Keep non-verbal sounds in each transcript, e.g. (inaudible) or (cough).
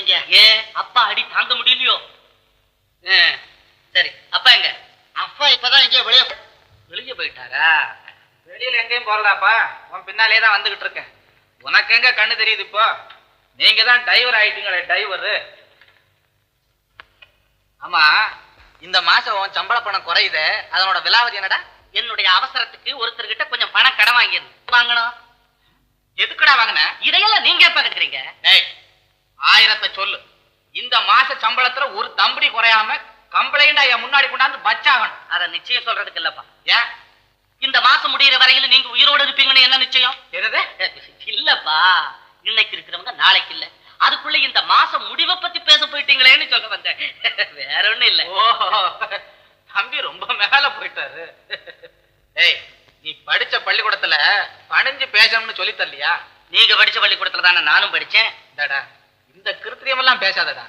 வைங்க. ஏன் அப்பா அடி தாங்க முடியலையோ? சரி அப்பா எங்க? அப்பா இப்பதான் இங்கே வெளியே வெளியே போயிட்டாரா? வெளியில எங்கேயும் போறதாப்பா உன் பின்னாலே தான் வந்துகிட்டு இருக்கேன். உனக்கு எங்க கண்ணு தெரியுது இப்போ? நீங்க தான் டைவர் ஆயிட்டீங்களே டைவர் ஆமா இந்த மாசம் உன் சம்பள பணம் குறையுதே. அதனோட விலாவரி என்னடா? என்னுடைய அவசரத்துக்கு ஒருத்தர்கிட்ட கொஞ்சம் பணம் கடன் வாங்கியிருந்தேன் வாங்கணும். எதுக்குடா வாங்கின? இதையெல்லாம் நீங்க எப்ப கட்டுறீங்க டேய் ஆயிரத்தை சொல்லு. இந்த மாச சம்பளத்துல ஒரு தம்படி குறையாம கம்ப்ளைண்டா என் முன்னாடி கொண்டாந்து பச்சாகணும் அத நிச்சயம் சொல்றதுக்கு இல்லப்பா. ஏன்? இந்த மாசம் முடியிற வரையில நீங்க உயிரோட இருப்பீங்கன்னு என்ன நிச்சயம்? என்னது? இல்லப்பா. இன்னைக்கு இருக்கிறவங்க நாளைக்கு இல்ல. அதுக்குள்ள இந்த மாசம் முடிவை பத்தி பேச போயிட்டீங்களேன்னு சொல்ல வந்தேன். வேற ஒண்ணும் இல்ல. தம்பி ரொம்ப மேல போயிட்டாரு. ஏய் நீ படிச்ச பள்ளிக்கூடத்துல பணிஞ்சு பேசணும்னு சொல்லி தரலையா? நீங்க படிச்ச பள்ளிக்கூடத்துல தானே நானும் படிச்சேன். இந்தாடா. இந்த கிருத்திரியம் எல்லாம் பேசாதடா.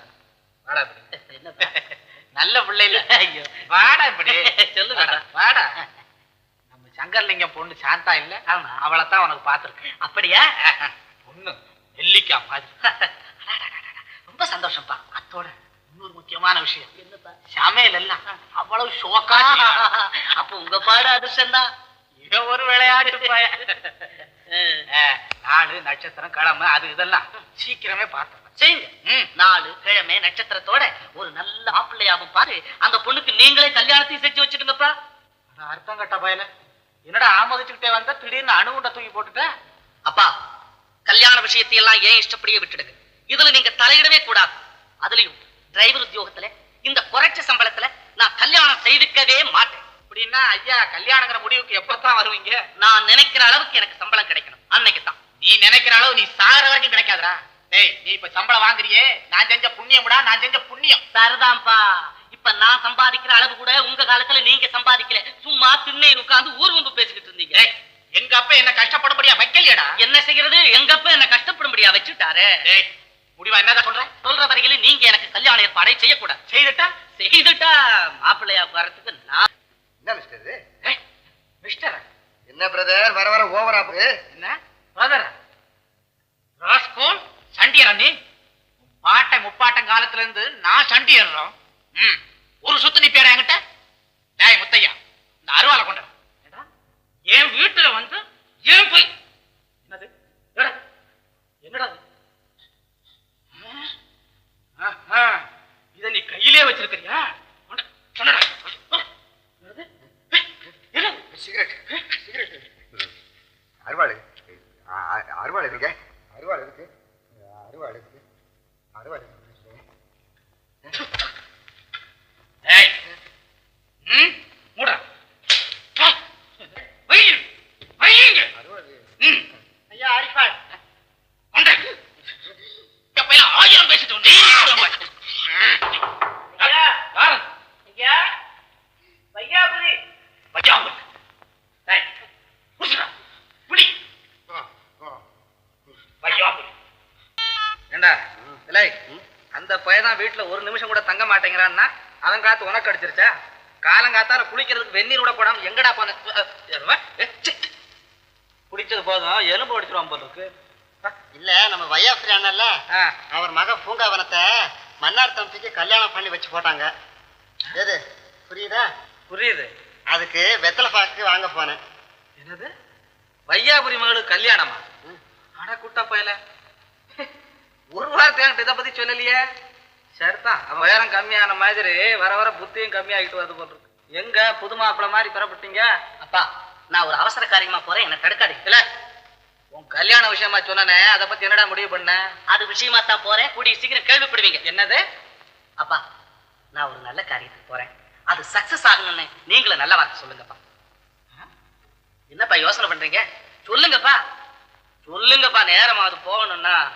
வாடா? (laughs) நல்ல பிள்ளை இல்ல ஐயோ. வாடா இப்படி. (laughs) சொல்லுங்க. வாடா, நம்ம சங்கர்லிங்கம் பொண்ணு சாந்தா இல்ல? ஆமா. அவளைத்தான் உனக்கு பாத்துருக்கேன் அப்படியா? (laughs) பொண்ணு நெல்லிக்காய் மாதிரி. ரொம்ப சந்தோஷம்ப்பா. அத்தோட இன்னொரு முக்கியமான விஷயம். என்னப்பா? சமையல் எல்லாம் அவ்வளவு ஷோக்கா. அப்ப உங்க பாடு அதிர்ஷ்டம் தான். ஒரு விளையாடு இருப்பாய நாலு நட்சத்திரம் கிழமை அது இதெல்லாம். சீக்கிரமே பார்த்தேன் செய்யுங்க. நாலு கிழமை நட்சத்திரத்தோட ஒரு நல்ல மாப்பிள்ளையாவும் பாரு. அந்த பொண்ணுக்கு நீங்களே கல்யாணத்தையும் செஞ்சு வச்சுடுங்கப்பா அர்த்தம் கட்ட பயல. என்னடா ஆமோதிச்சுக்கிட்டே வந்த? திடீர்னு அணுகுண்ட தூக்கி போட்டுட்ட? அப்பா கல்யாண விஷயத்தையெல்லாம் ஏன் இஷ்டப்படியே விட்டுடுங்க. இதுல நீங்க தலையிடவே கூடாது. அதுலயும் டிரைவர் உத்தியோகத்துல இந்த குறைச்ச சம்பளத்துல நான் கல்யாணம் செய்துக்கவே மாட்டேன். அப்படின்னா ஐயா கல்யாணங்கிற முடிவுக்கு எப்பதான் வருவீங்க? நான் நினைக்கிற அளவுக்கு எனக்கு சம்பளம் கிடைக்கணும். அன்னைக்கு தான் நீ நினைக்கிற அளவு நீ சாகிற வரைக்கும் கிடைக்காதுடா. டேய் நீ இப்ப சம்பளம் வாங்குறியே? நான் செஞ்ச புண்ணியம்டா நான் செஞ்ச புண்ணியம். சரிதான்ப்பா. இப்ப நான் சம்பாதிக்கிற அளவு கூட உங்க காலத்துல நீங்க சம்பாதிக்கல. சும்மா திண்ணை உட்கார்ந்து ஊர்வம்பு பேசிக்கிட்டு இருந்தீங்க. எங்க அப்பா என்ன கஷ்டப்படும்படியா வைக்கலையடா? என்ன செய்யறது? எங்க அப்பா என்ன கஷ்டப்படும்படியா வச்சுட்டாரு? முடிவா என்னதான் சொல்ற? சொல்ற வரையில நீங்க எனக்கு கல்யாண ஏற்பாடை செய்யக்கூடாது. செய்துட்டா? செய்துட்டா மாப்பிள்ளையா வரத்துக்கு நான் என்ன மிஸ்டர் மிஸ்டர் என்ன பிரதர் வர வர ஓவரா என்ன? Brother rascal? சண்டியரா நீ பாட்டை முப்பாட்டம் காலத்துல இருந்து நான் சண்டியர்றோம். ம் ஒரு சுத்து நிப்பியாடா என்கிட்ட? டேய் முத்தையா இந்த அருவாளை கொண்டு என் வீட்டுல வந்து ஏன் போய். என்னது? என்னடா இது? ஆ, ஆஹா, இத நீ கையிலே வச்சிருக்கிறியா? சிகரெட் சிகரெட் அருவாள் அருவாள் இருக்கு அருவாள் இருக்கு அழகு இருக்கு அருவாள் இருக்கு ஏய் ம் மூடா வா. வைங்க வைங்க அருவாள் ம் ஐயா அரிப்பாள் கொண்டு எப்ப எல்லாம் ஆயிரம் பேசிட்டு வந்து யாரும் ஐயா வையாபுரி வையாமல் ஏய் புடிச்சுடா புடி வையாமல் ஏண்டா இல்லை அந்த பையன் வீட்டுல ஒரு நிமிஷம் கூட தங்க மாட்டேங்கிறான்னா அவன் காத்து உனக்கு அடிச்சிருச்சா? காலங்காத்தால குளிக்கிறதுக்கு வெந்நீர் கூட போடாம எங்கடா போன குடிச்சது போதும். எலும்பு அடிச்சிருவான் போல இருக்கு. இல்ல நம்ம ஆ, அவர் மக பூங்காவனத்தை மன்னார் தம்பிக்கு கல்யாணம் பண்ணி வச்சு போட்டாங்க. எது? புரியுதா? புரியுது. அதுக்கு வெத்தலை பாக்கு வாங்க போனேன். என்னது? வையாபுரி மகளுக்கு கல்யாணமா? அட குட்ட பயல. ஒரு வார்த்தை இதை பத்தி சொல்லலையே. சரிதான் அவன் உயரம் கம்மியான மாதிரி வர வர புத்தியும் கம்மியாகிட்டு வருது போல இருக்கு. எங்க புது மாப்பிள்ளை மாதிரி பெறப்பட்டீங்க? அப்பா நான் ஒரு அவசர காரியமா போறேன். என்ன தடுக்காதீங்க. இல்ல. உன் கல்யாண விஷயமா சொன்னனே அதை பத்தி என்னடா முடிவு பண்ண? அது விஷயமா தான் போறேன். கூடிய சீக்கிரம் கேள்விப்படுவீங்க. என்னது? அப்பா நான் ஒரு நல்ல காரியத்துக்கு போறேன். அது சக்சஸ் ஆகணும்னு நீங்களும் நல்ல வார்த்தை சொல்லுங்கப்பா. என்னப்பா யோசனை பண்றீங்க? சொல்லுங்கப்பா. சொல்லுங்கப்பா. நேரமா அது போகணும்னா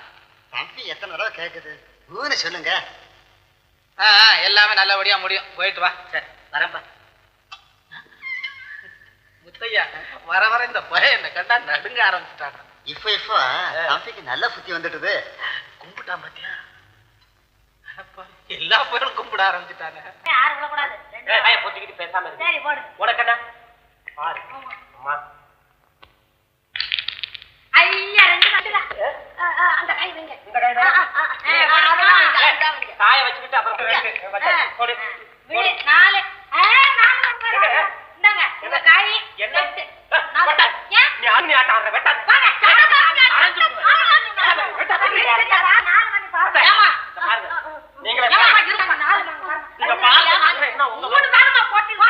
தம்பி எத்தனை தடவை கேக்குது? ஊன்னு சொல்லுங்க. எல்லாமே நல்லபடியா முடியும். போயிட்டு வா. சரி வரேன்ப்பா முத்தையா வர வர இந்த பையன் என்ன கண்டா நடுங்க ஆரம்பிச்சுட்டாங்க இப்போ இப்போ தம்பிக்கு நல்ல புத்தி வந்துட்டுது. கும்பிட்டான் பாத்தியா? எல்லா பேரும் கும்பிட ஆரம்பிச்சுட்டாங்க யாரும் விடக்கூடாது பேசாம சரி போடு. உனக்கண்ணா பாரு அம்மா ஐயா ரெண்டு கட்டுல அந்த கை வைங்க இந்த கை தான். காய வச்சுக்கிட்டு அப்புறம் நாலு வாங்க, வாங்க. இந்தாங்க, உங்க காய் என்ன? எட்டு. ஆ, நாலு. வெட்டா. ஏன்? நீ ஆணி ஆட்டம் ஆடுற, வெட்டாத. வாங்க, சாப்பிட வாங்க. அரைஞ்சு போ. நாலு வாங்க, நாலு வாங்க. வெட்டா, தள்ளி ஏய், வாங்க. ஏய், நாலு வாங்க, பாருங்க. அத்தை, ஏம்மா? இதை பாருங்க. நீங்களே ஏம்மா, பாருங்க. இருங்கம்மா, நாலு வாங்க, பாருங்க. நீங்க பாருங்க, என்ன உங்க மூணு தானம்மா போட்டீங்க.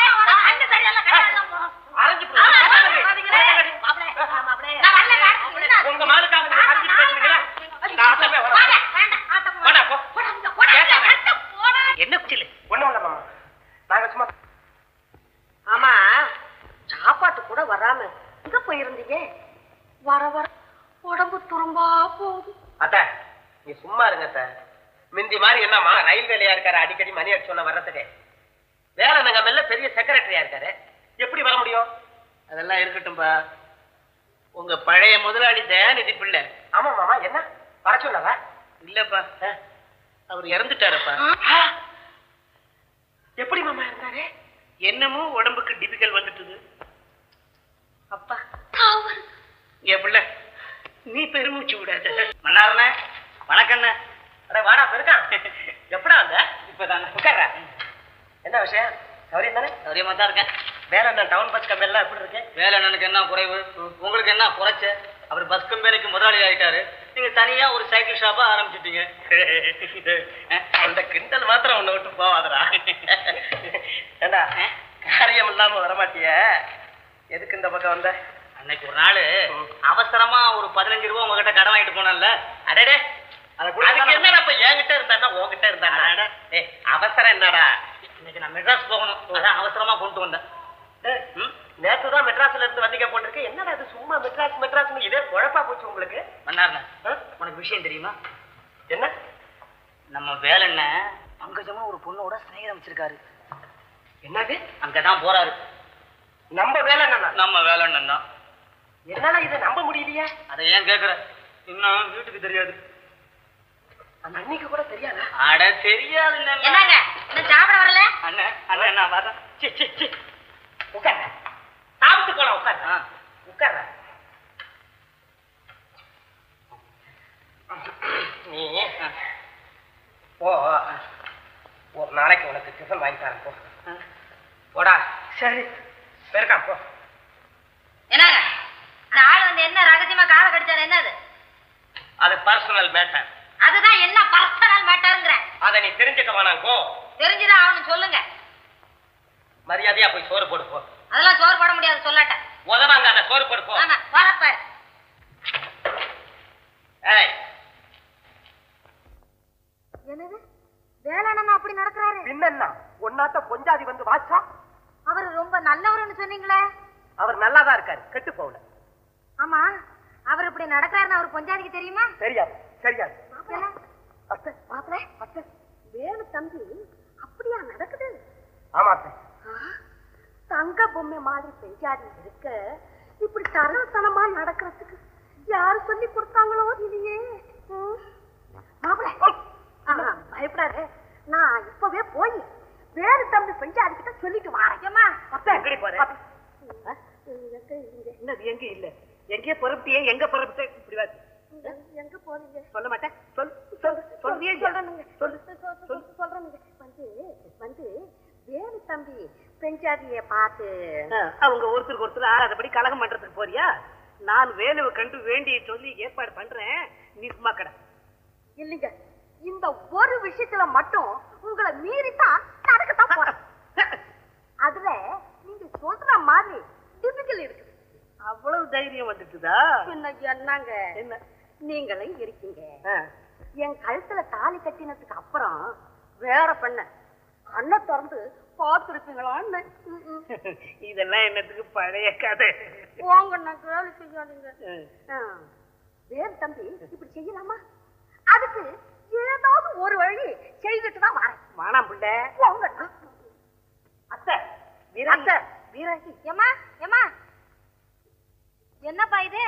அஞ்சு சரியில்லை, கடையெல்லாம் போகும். அரைஞ்சு போ. ஆமா, ஆமா, வெட்டாத. பாத்தீங்களா? மாப்பிள்ளை, ஆ, மாப்பிள்ளை. நான் வரல, காட்டுக்கு என்ன? உங்க மாலுக்காக நீங்க அரைச்சிட்டு பேசுறீங்களா? இந்த ஆட்டமே வரும். வாங்க, வேண்டாம், ஆட்டம் போடா, போ. போடா, இங்க போடா, கேட்டா. இங்க போடா. என்ன குச்சிலு ஒண்ணும் இல்ல மாமா நாங்க சும்மா ஆமா சாப்பாட்டு கூட வராம எங்க போயிருந்தீங்க வர வர உடம்பு துரும்பா போகுது. அத்த நீ சும்மா இருங்க அத்த. மிந்தி மாதிரி என்னம்மா ரயில் வேலையா இருக்காரு அடிக்கடி மணி அடிச்சு சொன்ன வர்றதுக்கு. வேலை நாங்க மெல்ல பெரிய செக்ரட்டரியா இருக்காரு. எப்படி வர முடியும்? அதெல்லாம் இருக்கட்டும்பா. உங்க பழைய முதலாளி தயாநிதி பிள்ளை. ஆமா மாமா என்ன? வர சொன்னவ இல்லப்பா. அவர் இறந்துட்டாரப்பா. எப்படி மாமா இருந்தாரு? என்னமோ உடம்புக்கு டிபிக்கல் வந்துட்டுது. அப்பா என் பிள்ளை நீ பெருமூச்சு விடாத. மன்னார்ண்ணே வணக்கண்ணே. அட வாடா பெருக்கான் எப்படா வந்த? இப்பதானே உட்கார்ற. என்ன விஷயம்? சௌரியம் தானே? சௌரியமா தான் இருக்கேன். வேலை என்ன டவுன் பஸ் கம்பெனிலாம் எப்படி இருக்கு? வேலை அண்ணனுக்கு என்ன குறைவு? உங்களுக்கு என்ன குறைச்ச அவர் பஸ் கம்பெனிக்கு முதலாளி ஆயிட்டாரு. நீங்க தனியா ஒரு சைக்கிள் ஷாப்பா ஆரம்பிச்சிட்டீங்க. (laughs) அந்த கிண்டல் மாத்திரம் உன்னை விட்டு போவாதடா. (laughs) ஏண்டா காரியம் இல்லாம வரமாட்டிய? எதுக்கு இந்த பக்கம் வந்த? அன்னைக்கு ஒரு நாள் அவசரமா ஒரு பதினஞ்சு ரூபா உங்ககிட்ட கடன் வாங்கிட்டு போனேன்ல. அடடே அதை அதுக்கு என்னடா இப்ப என்கிட்ட இருந்தா உன்கிட்ட இருந்தாடா ஏய் அவசரம் என்னடா? இன்னைக்கு நான் மெட்ராஸ் போகணும். அதான் அவசரமா கொண்டு வந்தேன்? நேத்து தான் மெட்ராஸ்ல இருந்து வந்தீங்க போட்டிருக்கு. என்னடா இது சும்மா மெட்ராஸ் மெட்ராஸ் இதே குழப்பா போச்சு உங்களுக்கு? மன்னார்ண்ணே? உனக்கு விஷயம் தெரியுமா? என்ன? நம்ம வேலைண்ண பங்கஜமா ஒரு பொண்ணோட சிநேகிதம் வச்சிருக்காரு. என்னது? அங்கதான் போறாரு. நம்ம வேலை நம்ம தான். என்னால இதை நம்ப முடியலையே? அதை ஏன் கேக்குற? இன்னும் வீட்டுக்கு தெரியாது. அந்த அன்னைக்கு கூட தெரியாதா? அட தெரியாது என்னங்க? இன்னும் சாப்பிட வரல? அண்ணன் அண்ணன் நான் வரேன். சி சி சி. உட்கார. சாப்பிட்டு போலாம் உட்கார. ஆ. உட்கார. நீ போ. ஒரு நாளைக்கு உனக்கு டிஃபன் வாங்கி தரேன் போ. போடா. சரி. பெருக்கான் போ. என்னங்க? வந்து என்ன ரகசியமா காதை கடிச்சாரு என்னது? அது பர்சனல் மேட்டர் அதுதான் என்ன பர்சனல் மேட்டருங்கிறேன் அதை நீ தெரிஞ்சுக்க வேணாம் போ. தெரிஞ்சுதான் அவனு சொல்லுங்க. மரியாதையா போய் சோறு போடு போ. அதெல்லாம் சோறு போட முடியாது சொல்லாட்ட. உதவாங்க சோறு போடு போ. ஆமா வரப்பாரு ஏய். என்னது? வேளாண் அப்படி நடக்கிறாரு பின்னா ஒன்னாத்த பொஞ்சாதி வந்து வாச்சா? அவர் ரொம்ப நல்லவர்னு சொன்னீங்களே. அவர் நல்லாதான் இருக்காரு கெட்டு போகல. ஆமா. அவர் இப்படி நடக்கிறாருன்னு அவர் பொஞ்சாதிக்கு தெரியுமா? தெரியாது தெரியாது. அத்தை. வேலு தம்பி அப்படியா நடக்குது? ஆமா அத்தை. தங்க பொம்மை மாதிரி பெஞ்சாதி இருக்க இப்படி தரத்தனமா நடக்கிறதுக்கு யாரு சொல்லி கொடுத்தாங்களோ இல்லையே. மாப்பிள பயப்படாத. நான் இப்பவே போய் வேறு தம்பி பெஞ்சாதி கிட்ட சொல்லிட்டு வரேன் அத்தை எங்கடி போற? என்னது எங்க இல்ல. எங்கேயே பொறுப்பியே எங்க பொறுப்பிட்ட இப்படி எங்க போறீங்க? சொல்ல மாட்டேன். சொல் சொல் சொல்றியே சொல்றேனுங்க. சொல்லு சொல்றேனுங்க. வந்து வந்து வேலு தம்பி பெஞ்சாதிய பார்த்து. அவங்க ஒருத்தருக்கு ஒருத்தர் ஆறாதபடி கலகம் பண்றதுக்கு போறியா? நான் வேலுவை கண்டு வேண்டிய சொல்லி ஏற்பாடு பண்றேன். நீ சும்மா கடை. இல்லைங்க. இந்த ஒரு விஷயத்துல மட்டும் உங்களை மீறித்தான் நடக்கத்தான் போறேன். (laughs) அதுல நீங்க சொல்ற மாதிரி டிபிக்கல் இருக்குது அவ்வளவு தைரியம் வந்துட்டுதா? என்னங்க? என்ன? நீங்களும் இருக்கீங்க. என் கழுத்துல தாலி கட்டினதுக்கு அப்புறம் வேற பெண்ண. கண்ணை திறந்து பார்த்துருப்பீங்களான்னு. இதெல்லாம் என்னத்துக்கு பழைய கதை? போங்க நான் கேள்வி செய்யாதீங்க. வேறு தம்பி இப்படி செய்யலாமா? அதுக்கு ஏதாவது ஒரு வழி செய்துட்டு தான் வரேன். வாணாம் பிள்ளை. போங்கண்ணா அத்தை வீராங்கி அத்தை. வீராங்கி ஏமா ஏமா என்னப்பா இது?